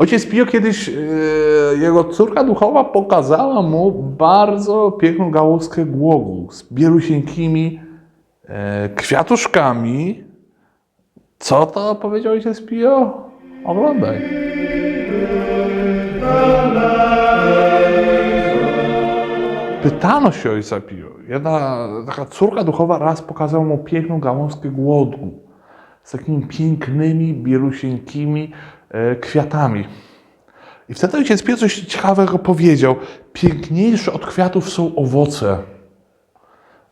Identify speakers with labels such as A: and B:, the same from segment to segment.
A: Ojciec Pio kiedyś, e, jego córka duchowa pokazała mu bardzo piękną gałązkę głogu z bielusieńkimi e, kwiatuszkami. Co to powiedział ojciec Pio? Oglądaj. Pytano się ojca Pio. Jedna taka córka duchowa raz pokazała mu piękną gałązkę głodu z takimi pięknymi, bielusieńkimi kwiatami. I wtedy ojciec Pio coś ciekawego powiedział. Piękniejsze od kwiatów są owoce.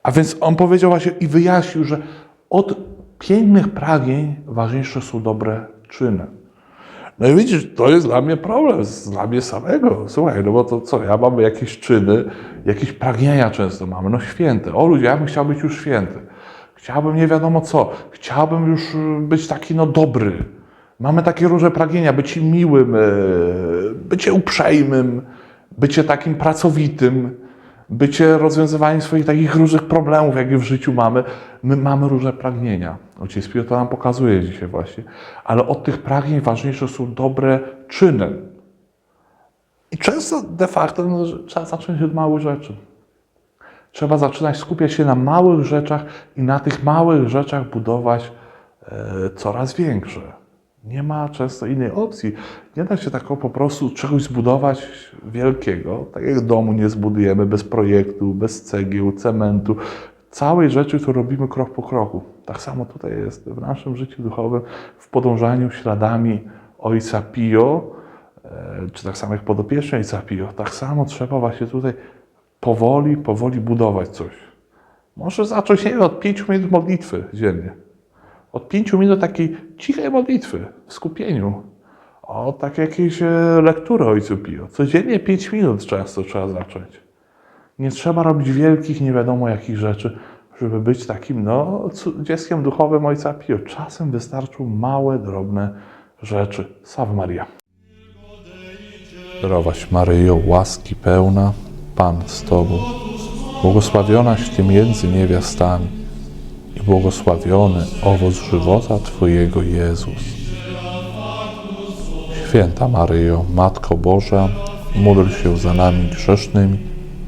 A: A więc on powiedział właśnie i wyjaśnił, że od pięknych pragnień ważniejsze są dobre czyny. No i widzisz, to jest dla mnie problem, dla mnie samego. Słuchaj, no bo to co, ja mam jakieś czyny, jakieś pragnienia często mamy, no święte. O ludzie, ja bym chciał być już święty. Chciałbym nie wiadomo co. Chciałbym już być taki no dobry. Mamy takie różne pragnienia, bycie miłym, e, bycie uprzejmym, bycie takim pracowitym, bycie rozwiązywaniem swoich takich różnych problemów, jakie w życiu mamy. My mamy różne pragnienia. Ojciec Pio to nam pokazuje dzisiaj właśnie. Ale od tych pragnień ważniejsze są dobre czyny. I często de facto no, trzeba zacząć od małych rzeczy. Trzeba zaczynać skupiać się na małych rzeczach i na tych małych rzeczach budować e, coraz większe. Nie ma często innej opcji. Nie da się tak po prostu czegoś zbudować wielkiego, tak jak domu nie zbudujemy bez projektu, bez cegieł, cementu, całej rzeczy, którą robimy krok po kroku. Tak samo tutaj jest w naszym życiu duchowym, w podążaniu śladami Ojca Pio, e, czy tak samo jak podopieczny Ojca Pio, tak samo trzeba właśnie tutaj powoli, powoli budować coś. Może zacząć nie od 5 minut modlitwy dziennie. Od 5 minut takiej cichej modlitwy, w skupieniu. Od takiej jakiejś e, lektury Ojcu Pio. Codziennie 5 minut często trzeba zacząć. Nie trzeba robić wielkich, nie wiadomo jakich rzeczy, żeby być takim, no, dzieckiem duchowym Ojca Pio. Czasem wystarczą małe, drobne rzeczy. Salve Maria. Zdrowaś Maryjo, łaski pełna, Pan z Tobą, błogosławionaś Ty między niewiastami i błogosławiony owoc żywota Twojego Jezus. Święta Maryjo, Matko Boża, módl się za nami grzesznymi,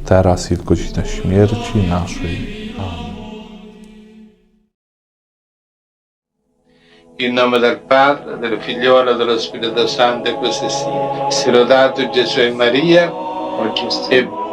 A: teraz i w godzinę śmierci naszej.
B: In nome del Padre, del Figliolo e dello Spirito Santo, e così sia. Sia lodato Gesù e Maria, e sempre.